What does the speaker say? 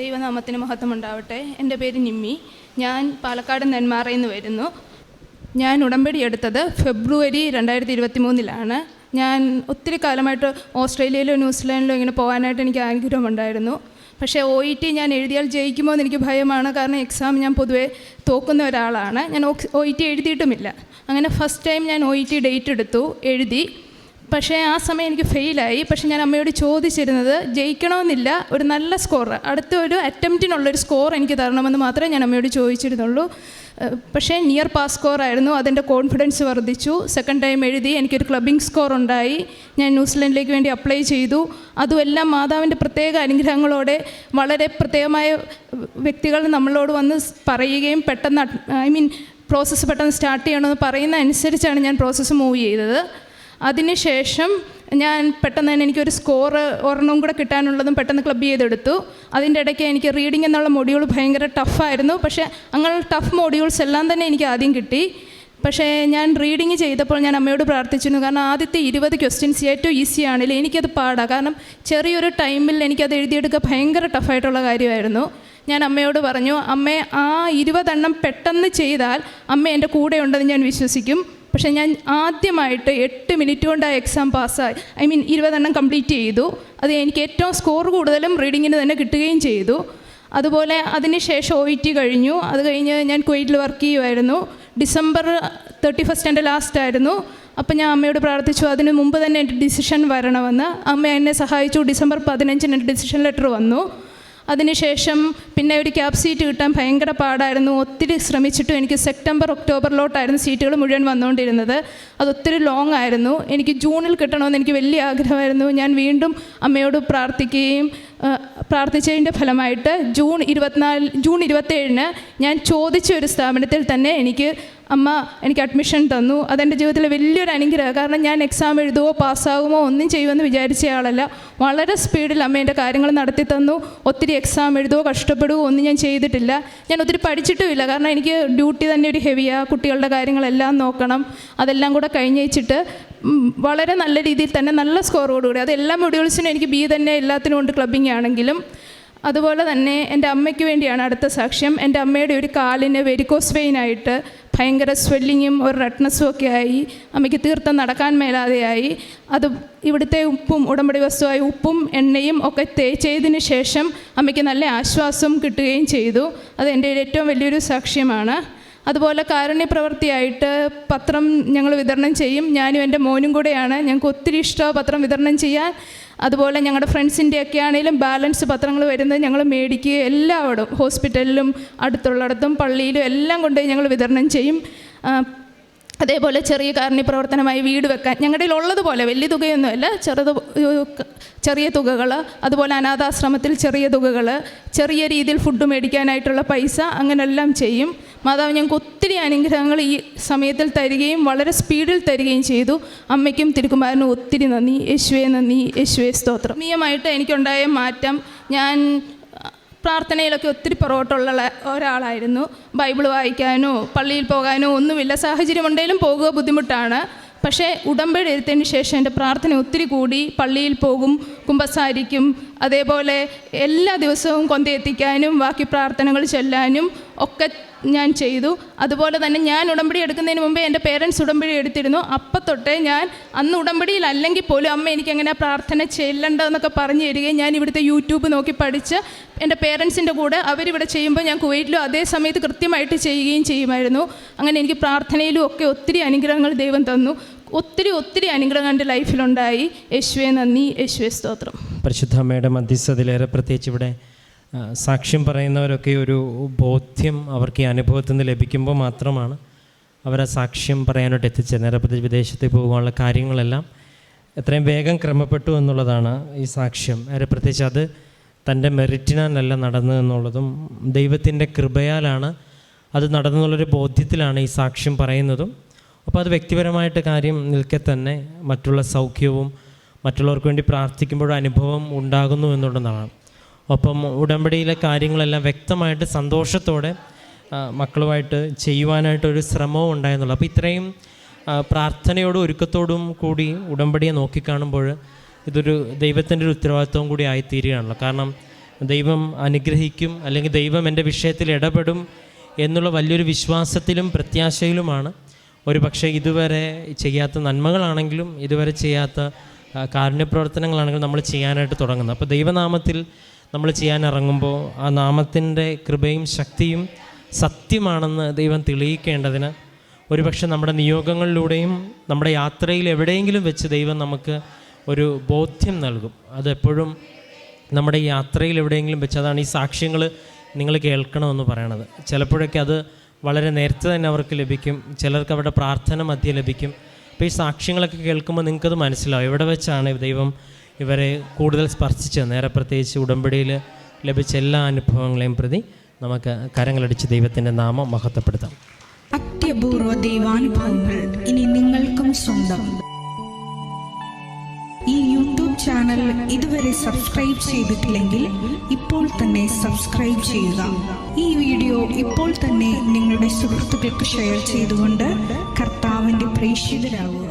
ദൈവനാമത്തിന് മഹത്വം ഉണ്ടാവട്ടെ എന്റെ പേര് നിമ്മി. ഞാൻ പാലക്കാട് നെന്മാറയിൽ നിന്ന് വരുന്നു. ഞാൻ ഉടമ്പടി എടുത്തത് ഫെബ്രുവരി രണ്ടായിരത്തി ഇരുപത്തി മൂന്നിലാണ് ഞാൻ ഒത്തിരി കാലമായിട്ട് ഓസ്ട്രേലിയയിലോ ന്യൂസിലാൻഡിലോ ഇങ്ങനെ പോകാനായിട്ട് എനിക്ക് ആഗ്രഹമുണ്ടായിരുന്നു. പക്ഷേ ഒ ഇ ടി ഞാൻ എഴുതിയാൽ ജയിക്കുമോ എന്ന് എനിക്ക് ഭയമാണ്. കാരണം എക്സാം ഞാൻ പൊതുവേ തോക്കുന്ന ഒരാളാണ്. ഞാൻ ഒ ഇ ടി എഴുതിയിട്ടുമില്ല. അങ്ങനെ ഫസ്റ്റ് ടൈം ഞാൻ ഒ ഇ ടി ഡേറ്റ് എടുത്തു. എഴുതി. പക്ഷേ ആ സമയം എനിക്ക് ഫെയിലായി. പക്ഷെ ഞാൻ അമ്മയോട് ചോദിച്ചിരുന്നത് ജയിക്കണമെന്നില്ല ഒരു നല്ല സ്കോർ അടുത്ത ഒരു അറ്റംപ്റ്റിനുള്ളൊരു സ്കോർ എനിക്ക് തരണമെന്ന് മാത്രമേ ഞാൻ അമ്മയോട് ചോദിച്ചിരുന്നുള്ളൂ. പക്ഷേ നിയർ പാസ് സ്കോർ ആയിരുന്നു. അതിന്റെ കോൺഫിഡൻസ് വർദ്ധിച്ചു. സെക്കൻഡ് ടൈം എഴുതി എനിക്കൊരു ക്ലബിംഗ് സ്കോർ ഉണ്ടായി. ഞാൻ ന്യൂസിലൻഡിലേക്ക് വേണ്ടി അപ്ലൈ ചെയ്തു. അതുമെല്ലാം മാതാവിന്റെ പ്രത്യേക അനുഗ്രഹങ്ങളോടെ വളരെ പ്രത്യേകമായ വ്യക്തികൾ നമ്മളോട് വന്ന് പറയുകയും പെട്ടെന്ന് ഐ മീൻ പ്രോസസ്സ് പെട്ടെന്ന് സ്റ്റാർട്ട് ചെയ്യണമെന്ന് പറയുന്ന അനുസരിച്ചാണ് ഞാൻ പ്രോസസ്സ് മൂവ് ചെയ്തത്. അതിനുശേഷം ഞാൻ പെട്ടെന്ന് തന്നെ എനിക്കൊരു സ്കോർ ഒരെണ്ണം കൂടെ കിട്ടാനുള്ളതും പെട്ടെന്ന് ക്ലബ് ചെയ്തെടുത്തു. അതിന്റെ ഇടയ്ക്ക് എനിക്ക് റീഡിംഗ് എന്നുള്ള മൊഡ്യൂൾ ഭയങ്കര ടഫായിരുന്നു പക്ഷേ അങ്ങനെ ടഫ് മൊഡ്യൂൾസ് എല്ലാം തന്നെ എനിക്ക് ആദ്യം കിട്ടി. പക്ഷേ ഞാൻ റീഡിങ് ചെയ്തപ്പോൾ ഞാൻ അമ്മയോട് പ്രാർത്ഥിച്ചിരുന്നു. കാരണം ആദ്യത്തെ ഇരുപത് ക്വസ്റ്റ്യൻസ് ഏറ്റവും ഈസി എനിക്കത് പാടാം. കാരണം ചെറിയൊരു ടൈമിൽ എനിക്കത് എഴുതിയെടുക്കുക ഭയങ്കര ടഫായിട്ടുള്ള കാര്യമായിരുന്നു. ഞാൻ അമ്മയോട് പറഞ്ഞു അമ്മേ ആ ഇരുപതെണ്ണം പെട്ടെന്ന് ചെയ്താൽ അമ്മ എന്റെ കൂടെ ഉണ്ടെന്ന് ഞാൻ വിശ്വസിക്കും. പക്ഷേ ഞാൻ ആദ്യമായിട്ട് എട്ട് മിനിറ്റ് കൊണ്ട് ആ എക്സാം പാസ്സായി. ഐ മീൻ ഇരുപതെണ്ണം കംപ്ലീറ്റ് ചെയ്തു. അത് എനിക്ക് ഏറ്റവും സ്കോർ കൂടുതലും റീഡിങ്ങിന് തന്നെ കിട്ടുകയും ചെയ്തു. അതുപോലെ അതിന് ശേഷം ഒ ഇ ടി കഴിഞ്ഞു. അത് കഴിഞ്ഞ് ഞാൻ കുവൈറ്റിൽ വർക്ക് ചെയ്യുമായിരുന്നു ഡിസംബർ തേർട്ടി ഫസ്റ്റ് എന്റെ ലാസ്റ്റ് ആയിരുന്നു. അപ്പം ഞാൻ അമ്മയോട് പ്രാർത്ഥിച്ചു അതിന് മുമ്പ് തന്നെ എന്റെ ഡിസിഷൻ വരണമെന്ന്. അമ്മ എന്നെ സഹായിച്ചു. ഡിസംബർ പതിനഞ്ചിന് എന്റെ ഡിസിഷൻ ലെറ്റർ വന്നു. അതിനുശേഷം പിന്നെ ഒരു ക്യാബ് സീറ്റ് കിട്ടാൻ ഭയങ്കര പാടായിരുന്നു. ഒത്തിരി ശ്രമിച്ചിട്ടും എനിക്ക് സെപ്റ്റംബർ ഒക്ടോബറിലോട്ടായിരുന്നു സീറ്റുകൾ മുഴുവൻ വന്നുകൊണ്ടിരുന്നത്. അത് ഒത്തിരി ലോങ് ആയിരുന്നു. എനിക്ക് ജൂണിൽ കിട്ടണമെന്ന് എനിക്ക് വലിയ ആഗ്രഹമായിരുന്നു. ഞാൻ വീണ്ടും അമ്മയോട് പ്രാർത്ഥിക്കുകയും പ്രാർത്ഥിച്ചതിന്റെ ഫലമായിട്ട് ജൂൺ ഇരുപത്തിനാല് ജൂൺ ഇരുപത്തേഴിന് ഞാൻ ചോദിച്ച ഒരു സ്ഥാപനത്തിൽ തന്നെ എനിക്ക് അമ്മ എനിക്ക് അഡ്മിഷൻ തന്നു. അതെന്റെ ജീവിതത്തിലെ വലിയൊരു അനുഗ്രഹം. കാരണം ഞാൻ എക്സാം എഴുതുമോ പാസ്സാകുമോ ഒന്നും ചെയ്യുമെന്ന് വിചാരിച്ച ആളല്ല. വളരെ സ്പീഡിൽ അമ്മ എന്റെ കാര്യങ്ങൾ നടത്തി തന്നു. ഒത്തിരി എക്സാം എഴുതുമോ കഷ്ടപ്പെടുമോ ഒന്നും ഞാൻ ചെയ്തിട്ടില്ല. ഞാൻ ഒത്തിരി പഠിച്ചിട്ടുമില്ല. കാരണം എനിക്ക് ഡ്യൂട്ടി തന്നെ ഒരു ഹെവിയാണ് കുട്ടികളുടെ കാര്യങ്ങളെല്ലാം നോക്കണം. അതെല്ലാം കൂടെ കഴിഞ്ഞേച്ചിട്ട് വളരെ നല്ല രീതിയിൽ തന്നെ നല്ല സ്കോറോടുകൂടി. അത് എല്ലാ മൊഡ്യൂൾസിനും എനിക്ക് ബി തന്നെ എല്ലാത്തിനും ഉണ്ട് ക്ലബിംഗ് ആണെങ്കിലും. അതുപോലെ തന്നെ എന്റെ അമ്മയ്ക്ക് വേണ്ടിയാണ് അടുത്ത സാക്ഷ്യം. എന്റെ അമ്മയുടെ ഒരു കാലിന് വെരിക്കോസ് വെയിനായിട്ട് ഭയങ്കര സ്വെല്ലിങ്ങും ഒരു റെഡ്നസ്സും ഒക്കെ ആയി. അമ്മയ്ക്ക് തീർത്ഥം നടക്കാൻ മേലാതെയായി. അത് ഇവിടുത്തെ ഉപ്പും ഉടമ്പടി വസ്തുവായ ഉപ്പും എണ്ണയും ഒക്കെ തേച്ചതിന് ശേഷം അമ്മയ്ക്ക് നല്ല ആശ്വാസം കിട്ടുകയും ചെയ്തു. അത് എന്റെ ഏറ്റവും വലിയൊരു സാക്ഷ്യമാണ്. അതുപോലെ കാരുണ്യ പ്രവൃത്തിയായിട്ട് പത്രം ഞങ്ങൾ വിതരണം ചെയ്യും. ഞാനും എന്റെ മോനും കൂടെയാണ്. ഞങ്ങൾക്ക് ഒത്തിരി ഇഷ്ടമാണ് പത്രം വിതരണം ചെയ്യാൻ. അതുപോലെ ഞങ്ങളുടെ ഫ്രണ്ട്സിന്റെ ഒക്കെ ആണെങ്കിലും ബാലൻസ് പത്രങ്ങൾ വരുന്നത് ഞങ്ങൾ മേടിക്കുക എല്ലാവടും ഹോസ്പിറ്റലിലും അടുത്തുള്ളിടത്തും പള്ളിയിലും എല്ലാം കൊണ്ടുപോയി ഞങ്ങൾ വിതരണം ചെയ്യും. അതേപോലെ ചെറിയ കാരുണ്യ പ്രവർത്തനമായി വീട് വെക്കാൻ. ഞങ്ങളുടെ ഉള്ളതുപോലെ വലിയ തുകയൊന്നുമല്ല ചെറുത് ചെറിയ തുകകൾ അതുപോലെ അനാഥാശ്രമത്തിൽ ചെറിയ തുകകൾ ചെറിയ രീതിയിൽ ഫുഡ് മേടിക്കാനായിട്ടുള്ള പൈസ അങ്ങനെല്ലാം ചെയ്യും. മാതാവ് ഞങ്ങൾക്ക് ഒത്തിരി അനുഗ്രഹങ്ങൾ ഈ സമയത്തിൽ തരികയും വളരെ സ്പീഡിൽ തരികയും ചെയ്തു. അമ്മയ്ക്കും തിരുക്കുമാരനും ഒത്തിരി നന്ദി. യേശുവെ നന്ദി. യേശുവെ സ്തോത്രം. മീയമായിട്ട് എനിക്കുണ്ടായ മാറ്റം ഞാൻ പ്രാർത്ഥനയിലൊക്കെ ഒത്തിരി പുറകോട്ടുള്ള ഒരാളായിരുന്നു. ബൈബിൾ വായിക്കാനോ പള്ളിയിൽ പോകാനോ ഒന്നുമില്ല. സാഹചര്യം ഉണ്ടെങ്കിലും പോകുക ബുദ്ധിമുട്ടാണ്. പക്ഷേ ഉടമ്പടി എടുത്തതിന് ശേഷം എന്റെ പ്രാർത്ഥന ഒത്തിരി കൂടി പള്ളിയിൽ പോകും കുമ്പസാരിക്കും അതേപോലെ എല്ലാ ദിവസവും കൊന്തയെത്തിക്കാനും ബാക്കി പ്രാർത്ഥനകൾ ചൊല്ലാനും ഒക്കെ ഞാൻ ചെയ്തു. അതുപോലെ തന്നെ ഞാൻ ഉടമ്പടി എടുക്കുന്നതിന് മുമ്പേ എന്റെ പേരൻസ് ഉടമ്പടി എടുത്തിരുന്നു. അപ്പം തൊട്ടേ ഞാൻ അന്ന് ഉടമ്പടിയിലല്ലെങ്കിൽ പോലും അമ്മ എനിക്ക് എങ്ങനെ പ്രാർത്ഥന ചെല്ലണ്ടെന്നൊക്കെ പറഞ്ഞു തരികയും ഞാൻ ഇവിടുത്തെ യൂട്യൂബ് നോക്കി പഠിച്ച് എന്റെ പേരൻസിന്റെ കൂടെ അവരിവിടെ ചെയ്യുമ്പോൾ ഞാൻ കുവൈറ്റിലും അതേ സമയത്ത് കൃത്യമായിട്ട് ചെയ്യുകയും ചെയ്യുമായിരുന്നു. അങ്ങനെ എനിക്ക് പ്രാർത്ഥനയിലും ഒക്കെ ഒത്തിരി അനുഗ്രഹങ്ങൾ ദൈവം തന്നു. ഒത്തിരി ഒത്തിരി അനുഗ്രഹം എന്റെ ലൈഫിലുണ്ടായി യേശുവെ നന്ദി. യേശുവെ സ്തോത്രം. പരിശുദ്ധ അമ്മയുടെ മധ്യസ്ഥതയിലേറെ പ്രത്യേകിച്ച് ഇവിടെ സാക്ഷ്യം പറയുന്നവരൊക്കെ ഒരു ബോധ്യം അവർക്ക് ഈ അനുഭവത്തിൽ നിന്ന് ലഭിക്കുമ്പോൾ മാത്രമാണ് അവരെ സാക്ഷ്യം പറയാനായിട്ട് എത്തിച്ചേരുന്നത് പ്രത്യേകിച്ച് വിദേശത്തേക്ക് പോകാനുള്ള കാര്യങ്ങളെല്ലാം എത്രയും വേഗം ക്രമപ്പെട്ടു എന്നുള്ളതാണ് ഈ സാക്ഷ്യം. ഏറെ പ്രത്യേകിച്ച് അത് തന്റെ മെറിറ്റിനാലല്ല നടന്നു എന്നുള്ളതും ദൈവത്തിന്റെ കൃപയാലാണ് അത് നടന്നുള്ളൊരു ബോധ്യത്തിലാണ് ഈ സാക്ഷ്യം പറയുന്നതും. അപ്പോൾ അത് വ്യക്തിപരമായിട്ട് കാര്യം നിൽക്കെ തന്നെ മറ്റുള്ള സൗഖ്യവും മറ്റുള്ളവർക്ക് വേണ്ടി പ്രാർത്ഥിക്കുമ്പോഴും അനുഭവം ഉണ്ടാകുന്നു എന്നുള്ളതാണ്. ഒപ്പം ഉടമ്പടിയിലെ കാര്യങ്ങളെല്ലാം വ്യക്തമായിട്ട് സന്തോഷത്തോടെ മക്കളുമായിട്ട് ചെയ്യുവാനായിട്ടൊരു ശ്രമവും ഉണ്ടായെന്നുള്ളു അപ്പോൾ ഇത്രയും പ്രാർത്ഥനയോടും ഒരുക്കത്തോടും കൂടി ഉടമ്പടിയെ നോക്കിക്കാണുമ്പോൾ ഇതൊരു ദൈവത്തിന്റെ ഒരു ഉത്തരവാദിത്വം കൂടി ആയിത്തീരുകയാണല്ലോ. കാരണം ദൈവം അനുഗ്രഹിക്കും അല്ലെങ്കിൽ ദൈവം എന്റെ വിഷയത്തിൽ ഇടപെടും എന്നുള്ള വലിയൊരു വിശ്വാസത്തിലും പ്രത്യാശയിലുമാണ്. ഒരു പക്ഷേ ഇതുവരെ ചെയ്യാത്ത നന്മകളാണെങ്കിലും ഇതുവരെ ചെയ്യാത്ത കാരുണ്യപ്രവർത്തനങ്ങളാണെങ്കിലും നമ്മൾ ചെയ്യാനായിട്ട് തുടങ്ങുന്നത്. അപ്പോൾ ദൈവനാമത്തിൽ നമ്മൾ ചെയ്യാൻ ഇറങ്ങുമ്പോൾ ആ നാമത്തിന്റെ കൃപയും ശക്തിയും സത്യമാണെന്ന് ദൈവം തെളിയിക്കേണ്ടതിന് ഒരുപക്ഷെ നമ്മുടെ നിയോഗങ്ങളിലൂടെയും നമ്മുടെ യാത്രയിൽ എവിടെയെങ്കിലും വെച്ച് ദൈവം നമുക്ക് ഒരു ബോധ്യം നൽകും. അതെപ്പോഴും നമ്മുടെ യാത്രയിൽ എവിടെയെങ്കിലും വെച്ച് അതാണ് ഈ സാക്ഷ്യങ്ങൾ നിങ്ങൾ കേൾക്കണമെന്ന് പറയണത്. ചിലപ്പോഴൊക്കെ അത് വളരെ നേരത്തെ തന്നെ അവർക്ക് ലഭിക്കും. ചിലർക്ക് അവരുടെ പ്രാർത്ഥന മധ്യേ ലഭിക്കും. അപ്പോൾ ഈ സാക്ഷ്യങ്ങളൊക്കെ കേൾക്കുമ്പോൾ നിങ്ങൾക്കത് മനസ്സിലാവും. എവിടെ വെച്ചാണ് ദൈവം ഇവരെ കൂടുതൽ സ്പർശിച്ച് നേരെ പ്രത്യേകിച്ച് ഉടമ്പടിയിൽ ലഭിച്ച എല്ലാ അനുഭവങ്ങളെയും പ്രതി നമുക്ക് കരങ്ങളടിച്ച് ദൈവത്തിന്റെ നാമം മഹത്വപ്പെടുത്താം. അത്യപൂർവ ദൈവാനുഭവങ്ങൾ ഇനി നിങ്ങൾക്കും സ്വന്തം. ഈ യൂട്യൂബ് ചാനൽ ഇതുവരെ സബ്സ്ക്രൈബ് ചെയ്തിട്ടില്ലെങ്കിൽ ഇപ്പോൾ തന്നെ സബ്സ്ക്രൈബ് ചെയ്യുക. ഈ വീഡിയോ ഇപ്പോൾ തന്നെ നിങ്ങളുടെ സുഹൃത്തുക്കൾക്ക് ഷെയർ ചെയ്തുകൊണ്ട് കർത്താവിന്റെ പ്രേക്ഷിതരാകുക.